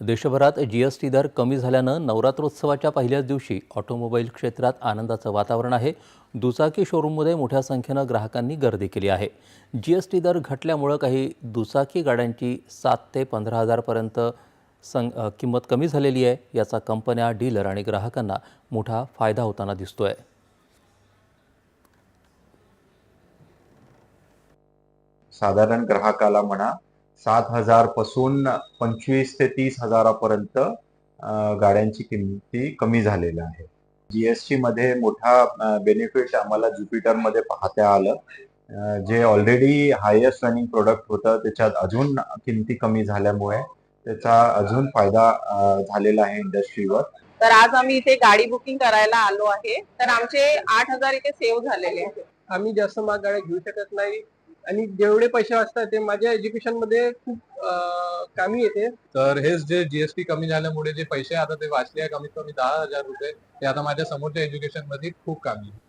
देशभरात G S T दर कमी झाल्यानं नवरात्रोत्सवाच्या पहिल्याच दिवशी ऑटोमोबाईल क्षेत्रात आनंदाचं वातावरण आहे. दुचाकी शोरूममध्ये मोठ्या संख्येनं ग्राहकांनी गर्दी केली आहे. जी एस टी दर घटल्यामुळं काही दुचाकी गाड्यांची सात ते पंधरा हजारपर्यंत सं किंमत कमी झालेली आहे. याचा कंपन्या डीलर आणि ग्राहकांना मोठा फायदा होताना दिसतोय. साधारण ग्राहकाला म्हणा सात हजारपासून पंचवीस ते तीस हजारापर्यंत गाड्यांची किमती कमी झालेल्या आहे जीएसटी मध्ये मोठा बेनिफिट आम्हाला ज्युपिटरमध्ये पाहता आलं. जे ऑलरेडी हायेस्ट रनिंग प्रोडक्ट होतं त्याच्यात अजून किमती कमी झाल्यामुळे त्याचा अजून फायदा झालेला आहे इंडस्ट्रीवर तर आज आम्ही इथे गाडी बुकिंग करायला आलो आहे. तर आमचे आठ हजार इथे सेव्ह झालेले आहेत. आम्ही जास्त महाग गाड्या घेऊ शकत नाही. आणि जेवढे पैसे वाचतात ते माझ्या एज्युकेशनमध्ये खूप कमी कामी येते तर हेच जे जीएसटी कमी झाल्यामुळे जे पैसे आता ते वाचले कमीत कमी दहा हजार रुपये ते आता माझ्या समोरच्या एज्युकेशनमध्ये खूप कामी आहे.